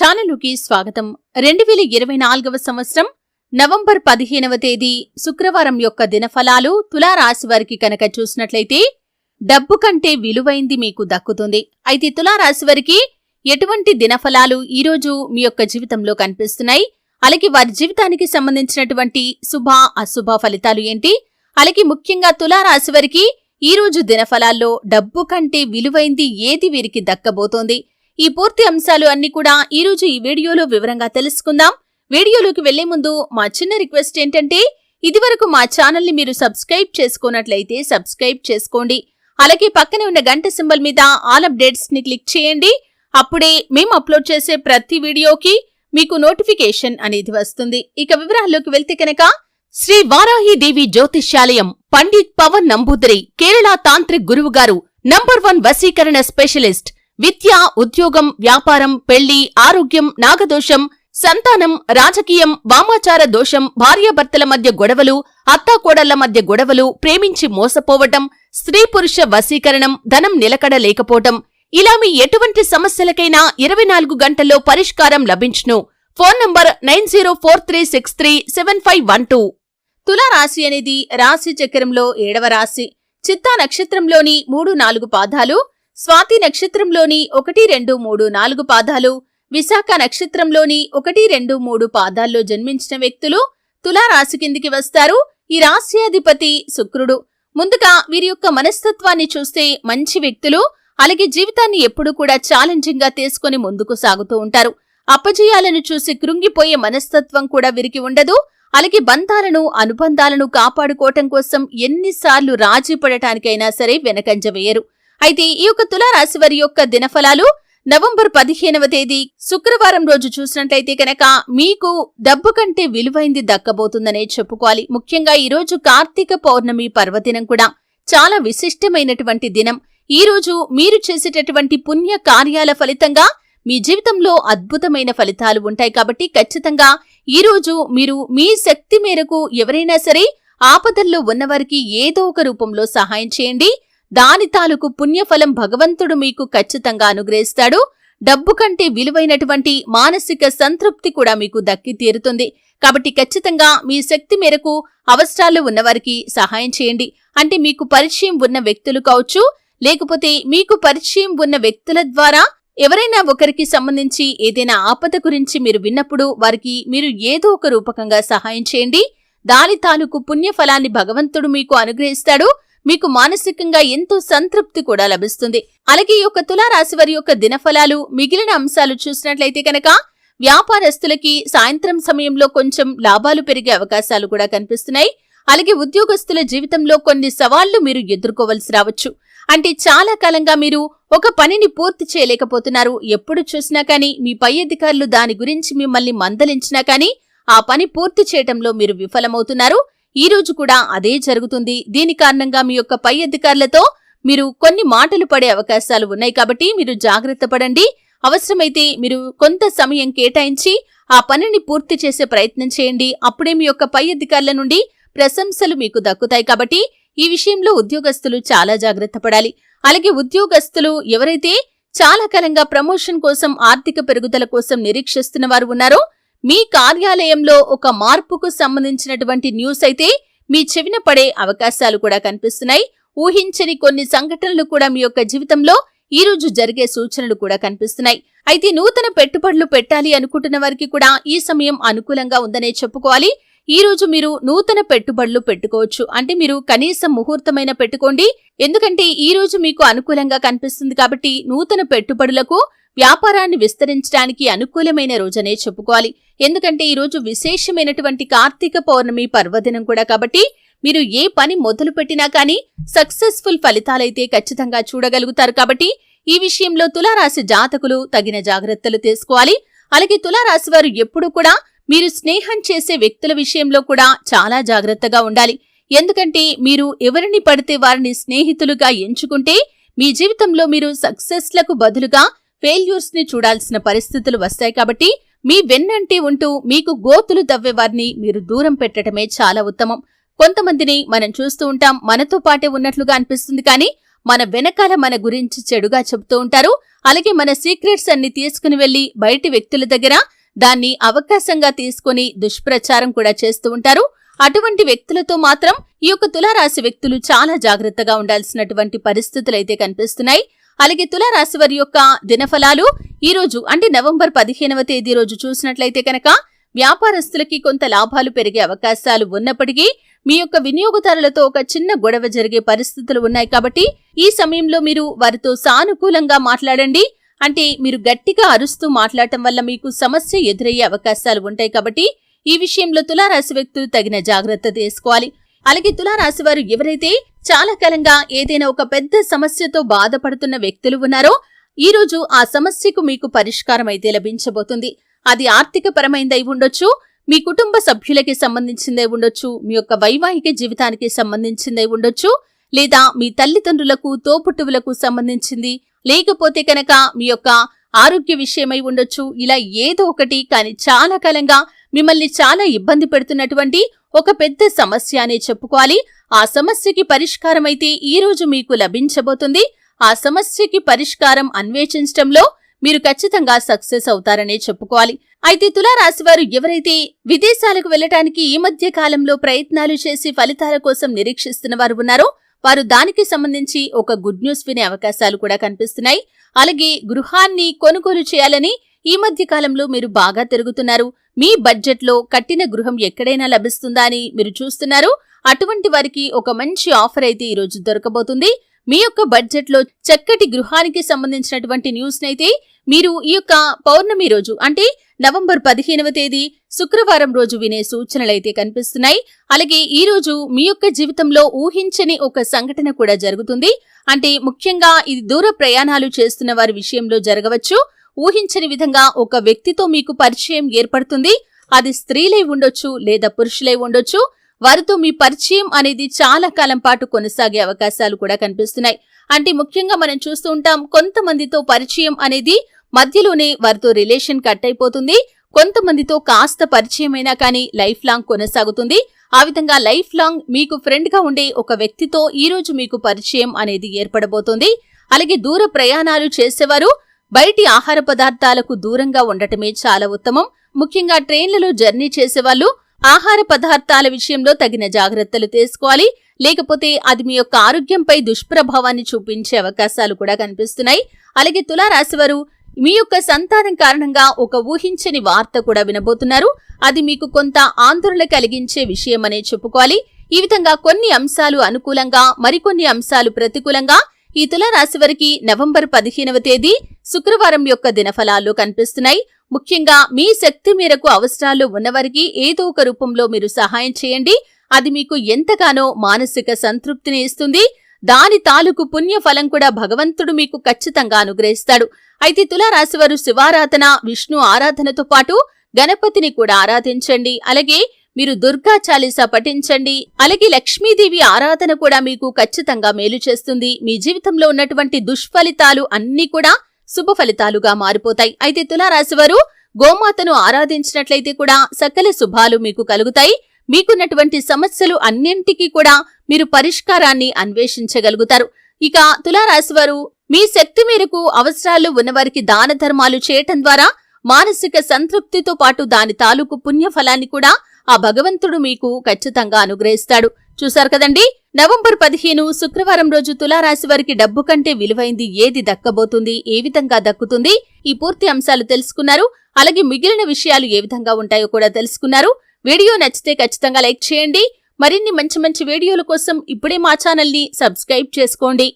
ఛానలుకి స్వాగతం. రెండు వేల ఇరవై నాలుగవ సంవత్సరం నవంబర్ పదిహేనవ తేదీ శుక్రవారం యొక్క దినఫలాలు తులారాశి వారికి కనుక చూసినట్లయితే డబ్బు కంటే విలువైంది మీకు దక్కుతుంది. అయితే తులారాశి వారికి ఎటువంటి దినఫలాలు ఈరోజు మీ యొక్క జీవితంలో కనిపిస్తున్నాయి? అలాగే వారి జీవితానికి సంబంధించినటువంటి శుభ అశుభ ఫలితాలు ఏంటి? అలాగే ముఖ్యంగా తులారాశి వారికి ఈ రోజు దినఫలాల్లో డబ్బు కంటే విలువైంది ఏది వీరికి దక్కబోతోంది? ఈ పూర్తి అంశాలు అన్ని కూడా ఈ రోజు ఈ వీడియోలో వివరంగా తెలుసుకుందాం. వీడియోలోకి వెళ్ళే ముందు మా చిన్న రిక్వెస్ట్ ఏంటంటే ఇదివరకు మా ఛానల్ని మీరు సబ్స్క్రైబ్ చేసుకున్నట్లయితే సబ్స్క్రైబ్ చేసుకోండి. అలాగే పక్కనే ఉన్న గంట సింబల్ మీద ఆల్ అప్డేట్స్ని క్లిక్ చేయండి. అప్పుడే మేము అప్లోడ్ చేసే ప్రతి వీడియోకి మీకు నోటిఫికేషన్ అనేది వస్తుంది. ఇక వివరాల్లోకి వెళ్తే కనుక శ్రీ వారాహి దేవి జ్యోతిష్యాలయం పండిత్ పవన్ నంబూదరి కేరళ తాంత్రిక్ గురువు గారు నంబర్ వన్ వసీకరణ స్పెషలిస్ట్ విద్య ఉద్యోగం వ్యాపారం పెళ్ళి ఆరోగ్యం నాగదోషం సంతానం రాజకీయం వామాచార దోషం భార్యాభర్తల మధ్య గొడవలు అత్తాకోడళ్ళ మధ్య గొడవలు ప్రేమించి మోసపోవటం స్త్రీ పురుష వశీకరణం ధనం నిలకడ లేకపోవటం ఇలా మీ ఎటువంటి సమస్యలకైనా ఇరవై నాలుగు గంటల్లో పరిష్కారం లభించును. Phone number nine zero four three six three seven five one two. తులారాశి అనేది రాశి చక్రంలో ఏడవ రాశి. చిత్తా నక్షత్రంలోని మూడు నాలుగు పాదాలు స్వాతి నక్షత్రంలోని ఒకటి రెండు మూడు నాలుగు పాదాలు విశాఖ నక్షత్రంలోని ఒకటి రెండు మూడు పాదాల్లో జన్మించిన వ్యక్తులు తులారాశి కిందికి వస్తారు. ఈ రాశ్యాధిపతి శుక్రుడు. ముందుగా వీరి యొక్క మనస్తత్వాన్ని చూస్తే మంచి వ్యక్తులు అలాగే జీవితాన్ని ఎప్పుడూ కూడా ఛాలెంజింగ్గా తీసుకుని ముందుకు సాగుతూ ఉంటారు. అపజయాలను చూసి కృంగిపోయే మనస్తత్వం కూడా వీరికి ఉండదు. అలాగే బంధాలను అనుబంధాలను కాపాడుకోవటం కోసం ఎన్నిసార్లు రాజీ పడటానికైనా సరే వెనకంజ వేయరు. అయితే ఈ యొక్క తులారాశి వారి యొక్క దినఫలాలు నవంబర్ పదిహేనవ తేదీ శుక్రవారం రోజు చూసినట్లయితే కనుక మీకు డబ్బు కంటే విలువైంది దక్కబోతుందనే చెప్పుకోవాలి. ముఖ్యంగా ఈరోజు కార్తీక పౌర్ణమి పర్వదినం కూడా చాలా విశిష్టమైనటువంటి దినం. ఈ రోజు మీరు చేసేటటువంటి పుణ్య కార్యాల ఫలితంగా మీ జీవితంలో అద్భుతమైన ఫలితాలు ఉంటాయి. కాబట్టి ఖచ్చితంగా ఈ రోజు మీరు మీ శక్తి మేరకు ఎవరైనా సరే ఆపదల్లో ఉన్నవారికి ఏదో ఒక రూపంలో సహాయం చేయండి. దాని తాలూకు పుణ్యఫలం భగవంతుడు మీకు ఖచ్చితంగా అనుగ్రహిస్తాడు. డబ్బు కంటే విలువైనటువంటి మానసిక సంతృప్తి కూడా మీకు దక్కి తీరుతుంది. కాబట్టి ఖచ్చితంగా మీ శక్తి మేరకు అవసరాలు ఉన్నవారికి సహాయం చేయండి. అంటే మీకు పరిచయం ఉన్న వ్యక్తులు కావచ్చు లేకపోతే మీకు పరిచయం ఉన్న వ్యక్తుల ద్వారా ఎవరైనా ఒకరికి సంబంధించి ఏదైనా ఆపద గురించి మీరు విన్నప్పుడు వారికి మీరు ఏదో ఒక రూపకంగా సహాయం చేయండి. దాని తాలూకు పుణ్యఫలాన్ని భగవంతుడు మీకు అనుగ్రహిస్తాడు. మీకు మానసికంగా ఎంతో సంతృప్తి కూడా లభిస్తుంది. అలాగే ఈ యొక్క తులారాశి వారి యొక్క దినఫలాలు మిగిలిన అంశాలు చూసినట్లయితే కనుక వ్యాపారస్తులకి సాయంత్రం సమయంలో కొంచెం లాభాలు పెరిగే అవకాశాలు కూడా కనిపిస్తున్నాయి. అలాగే ఉద్యోగస్తుల జీవితంలో కొన్ని సవాళ్ళు మీరు ఎదుర్కోవలసి రావచ్చు. అంటే చాలా కాలంగా మీరు ఒక పనిని పూర్తి చేయలేకపోతున్నారు. ఎప్పుడు చూసినా కానీ మీ పై అధికారులు దాని గురించి మిమ్మల్ని మందలించినా కానీ ఆ పని పూర్తి చేయటంలో మీరు విఫలమవుతున్నారు. ఈ రోజు కూడా అదే జరుగుతుంది. దీని కారణంగా మీ యొక్క పై అధికారులతో మీరు కొన్ని మాటలు పడే అవకాశాలు ఉన్నాయి కాబట్టి మీరు జాగ్రత్త పడండి. అవసరమైతే మీరు కొంత సమయం కేటాయించి ఆ పనిని పూర్తి చేసే ప్రయత్నం చేయండి. అప్పుడే మీ యొక్క పై అధికారుల నుండి ప్రశంసలు మీకు దక్కుతాయి కాబట్టి ఈ విషయంలో ఉద్యోగస్తులు చాలా జాగ్రత్త పడాలి. అలాగే ఉద్యోగస్తులు ఎవరైతే చాలా కాలంగా ప్రమోషన్ కోసం ఆర్థిక పెరుగుదల కోసం నిరీక్షిస్తున్న వారు ఉన్నారో మీ కార్యాలయంలో ఒక మార్పుకు సంబంధించినటువంటి న్యూస్ అయితే మీ చెవిన పడే అవకాశాలు కూడా కనిపిస్తున్నాయి. ఊహించని కొన్ని సంఘటనలు కూడా మీ యొక్క జీవితంలో ఈ రోజు జరిగే సూచనలు కూడా కనిపిస్తున్నాయి. అయితే నూతన పెట్టుబడులు పెట్టాలి అనుకుంటున్న వారికి కూడా ఈ సమయం అనుకూలంగా ఉందనే చెప్పుకోవాలి. ఈ రోజు మీరు నూతన పెట్టుబడులు పెట్టుకోవచ్చు. అంటే మీరు కనీసం ముహూర్తమైన పెట్టుకోండి. ఎందుకంటే ఈ రోజు మీకు అనుకూలంగా కనిపిస్తుంది కాబట్టి నూతన పెట్టుబడులకు వ్యాపారాన్ని విస్తరించడానికి అనుకూలమైన రోజనే చెప్పుకోవాలి. ఎందుకంటే ఈ రోజు విశేషమైనటువంటి కార్తీక పౌర్ణమి పర్వదినం కూడా కాబట్టి మీరు ఏ పని మొదలు పెట్టినా కానీ సక్సెస్ఫుల్ ఫలితాలైతే ఖచ్చితంగా చూడగలుగుతారు కాబట్టి ఈ విషయంలో తులారాశి జాతకులు తగిన జాగ్రత్తలు తీసుకోవాలి. అలాగే తులారాశి వారు ఎప్పుడూ కూడా మీరు స్నేహం చేసే వ్యక్తుల విషయంలో కూడా చాలా జాగ్రత్తగా ఉండాలి. ఎందుకంటే మీరు ఎవరిని పడితే వారిని స్నేహితులుగా ఎంచుకుంటే మీ జీవితంలో మీరు సక్సెస్లకు బదులుగా ఫెయిల్యూర్స్ని చూడాల్సిన పరిస్థితులు వస్తాయి కాబట్టి మీ వెన్నంటి ఉంటూ మీకు గోతులు దవ్వే వారిని మీరు దూరం పెట్టడమే చాలా ఉత్తమం. కొంతమందిని మనం చూస్తూ ఉంటాం మనతో పాటే ఉన్నట్లుగా అనిపిస్తుంది కానీ మన వెనకాల మన గురించి చెడుగా చెబుతూ ఉంటారు. అలాగే మన సీక్రెట్స్ అన్ని తీసుకుని వెళ్ళి బయటి వ్యక్తుల దగ్గర దాన్ని అవకాశంగా తీసుకుని దుష్ప్రచారం కూడా చేస్తూ ఉంటారు. అటువంటి వ్యక్తులతో మాత్రం ఈ యొక్క తులారాశి వ్యక్తులు చాలా జాగ్రత్తగా ఉండాల్సినటువంటి పరిస్థితులైతే కనిపిస్తున్నాయి. అలాగే తులారాశి వారి యొక్క దినఫలాలు ఈ రోజు అంటే నవంబర్ పదిహేనవ తేదీ రోజు చూసినట్లయితే కనుక వ్యాపారస్తులకి కొంత లాభాలు పెరిగే అవకాశాలు ఉన్నప్పటికీ మీ యొక్క వినియోగదారులతో ఒక చిన్న గొడవ జరిగే పరిస్థితులు ఉన్నాయి కాబట్టి ఈ సమయంలో మీరు వారితో సానుకూలంగా మాట్లాడండి. అంటే మీరు గట్టిగా అరుస్తూ మాట్లాడటం వల్ల మీకు సమస్య ఎదురయ్యే అవకాశాలు ఉంటాయి కాబట్టి ఈ విషయంలో తులారాశి వ్యక్తులు తగిన జాగ్రత్త తీసుకోవాలి. అలాగే తులారాశి వారు ఎవరైతే చాలా కాలంగా ఏదైనా ఒక పెద్ద సమస్యతో బాధపడుతున్న వ్యక్తులు ఉన్నారో ఈ రోజు ఆ సమస్యకు మీకు పరిష్కారం అయితే లభించబోతుంది. అది ఆర్థిక పరమైందై ఉండొచ్చు మీ కుటుంబ సభ్యులకి సంబంధించిందే ఉండొచ్చు మీ యొక్క వైవాహిక జీవితానికి సంబంధించిందే ఉండొచ్చు లేదా మీ తల్లిదండ్రులకు తోపుట్టువులకు సంబంధించింది లేకపోతే కనుక మీ యొక్క ఆరోగ్య విషయమై ఉండొచ్చు ఇలా ఏదో ఒకటి కానీ చాలా కాలంగా మిమ్మల్ని చాలా ఇబ్బంది పెడుతున్నటువంటి ఒక పెద్ద సమస్య అనే చెప్పుకోవాలి. ఆ సమస్యకి పరిష్కారం అయితే ఈ రోజు మీకు లభించబోతుంది. ఆ సమస్యకి పరిష్కారం అన్వేషించడంలో మీరు ఖచ్చితంగా సక్సెస్ అవుతారనే చెప్పుకోవాలి. అయితే తులారాశి వారు ఎవరైతే విదేశాలకు వెళ్ళటానికి ఈ మధ్య కాలంలో ప్రయత్నాలు చేసి ఫలితాల కోసం నిరీక్షిస్తున్న వారు ఉన్నారో వారు దానికి సంబంధించి ఒక గుడ్ న్యూస్ వినే అవకాశాలు కూడా కనిపిస్తున్నాయి. అలాగే గృహాన్ని కొనుగోలు చేయాలని ఈ మధ్య కాలంలో మీరు బాగా తిరుగుతున్నారు. మీ బడ్జెట్లో కట్టిన గృహం ఎక్కడైనా లభిస్తుందా అని మీరు చూస్తున్నారు. అటువంటి వారికి ఒక మంచి ఆఫర్ అయితే ఈ రోజు దొరకబోతుంది. మీ యొక్క బడ్జెట్లో చక్కటి గృహానికి సంబంధించినటువంటి న్యూస్ అయితే మీరు ఈ యొక్క పౌర్ణమి రోజు అంటే నవంబర్ పదిహేనవ తేదీ శుక్రవారం రోజు వినే సూచనలైతే కనిపిస్తున్నాయి. అలాగే ఈ రోజు మీ యొక్క జీవితంలో ఊహించని ఒక సంఘటన కూడా జరుగుతుంది. అంటే ముఖ్యంగా ఇది దూర ప్రయాణాలు చేస్తున్న వారి విషయంలో జరగవచ్చు. ఊహించని విధంగా ఒక వ్యక్తితో మీకు పరిచయం ఏర్పడుతుంది. అది స్త్రీలై ఉండొచ్చు లేదా పురుషులై ఉండొచ్చు. వారితో మీ పరిచయం అనేది చాలా కాలం పాటు కొనసాగే అవకాశాలు కూడా కనిపిస్తున్నాయి. అంటే ముఖ్యంగా మనం చూస్తూ ఉంటాం కొంతమందితో పరిచయం అనేది మధ్యలోనే వారితో రిలేషన్ కట్ అయిపోతుంది. కొంతమందితో కాస్త పరిచయమైనా కానీ లైఫ్ లాంగ్ కొనసాగుతుంది. ఆ విధంగా లైఫ్ లాంగ్ మీకు ఫ్రెండ్గా ఉండే ఒక వ్యక్తితో ఈ రోజు మీకు పరిచయం అనేది ఏర్పడబోతుంది. అలాగే దూర ప్రయాణాలు చేసేవారు బయటి ఆహార పదార్థాలకు దూరంగా ఉండటమే చాలా ఉత్తమం. ముఖ్యంగా ట్రైన్లలో జర్నీ చేసేవాళ్ళు ఆహార పదార్థాల విషయంలో తగిన జాగ్రత్తలు తీసుకోవాలి. లేకపోతే అది మీ యొక్క ఆరోగ్యంపై దుష్ప్రభావాన్ని చూపించే అవకాశాలు కూడా కనిపిస్తున్నాయి. అలాగే తులారాశివారు మీ యొక్క సంతానం కారణంగా ఒక ఊహించని వార్త కూడా వినబోతున్నారు. అది మీకు కొంత ఆందోళన కలిగించే విషయమనే చెప్పుకోవాలి. ఈ విధంగా కొన్ని అంశాలు అనుకూలంగా మరికొన్ని అంశాలు ప్రతికూలంగా ఈ తులారాశి వారికి నవంబర్ పదిహేనవ తేదీ శుక్రవారం యొక్క దినఫలాలు కనిపిస్తున్నాయి. ముఖ్యంగా మీ శక్తి మేరకు అవసరాలు ఉన్నవారికి ఏదో ఒక రూపంలో మీరు సహాయం చేయండి. అది మీకు ఎంతగానో మానసిక సంతృప్తిని ఇస్తుంది. దాని తాలూకు పుణ్యఫలం కూడా భగవంతుడు మీకు ఖచ్చితంగా అనుగ్రహిస్తాడు. అయితే తులారాశివారు శివారాధన విష్ణు ఆరాధనతో పాటు గణపతిని కూడా ఆరాధించండి. అలాగే మీరు దుర్గా చాలీసా పఠించండి. అలాగే లక్ష్మీదేవి ఆరాధన కూడా మీకు ఖచ్చితంగా మేలు చేస్తుంది. మీ జీవితంలో ఉన్నటువంటి దుష్ఫలితాలు అన్నీ కూడా శుభ ఫలితాలుగా మారిపోతాయి. అయితే తులారాశివారు గోమాతను ఆరాధించినట్లయితే కూడా సకల శుభాలు మీకు కలుగుతాయి. మీకున్నటువంటి సమస్యలు అన్నింటికీ కూడా మీరు పరిష్కారాన్ని అన్వేషించగలుగుతారు. ఇక తులారాశివారు మీ శక్తి మేరకు అవసరాలు ఉన్నవారికి దాన ధర్మాలు చేయటం ద్వారా మానసిక సంతృప్తితో పాటు దాని తాలూకు పుణ్యఫలాన్ని కూడా ఆ భగవంతుడు మీకు ఖచ్చితంగా అనుగ్రహిస్తాడు. చూశారు కదండి? నవంబర్ పదిహేను శుక్రవారం రోజు తులారాశి వారికి డబ్బు కంటే విలువైంది ఏది దక్కబోతుంది ఏ విధంగా దక్కుతుంది? ఈ పూర్తి అంశాలు తెలుసుకున్నారు. అలాగే మిగిలిన విషయాలు ఏ విధంగా ఉంటాయో కూడా తెలుసుకున్నారు. వీడియో నచ్చితే ఖచ్చితంగా లైక్ చేయండి. మరిన్ని మంచి మంచి వీడియోల కోసం ఇప్పుడే మా ఛానల్ని సబ్స్క్రైబ్ చేసుకోండి.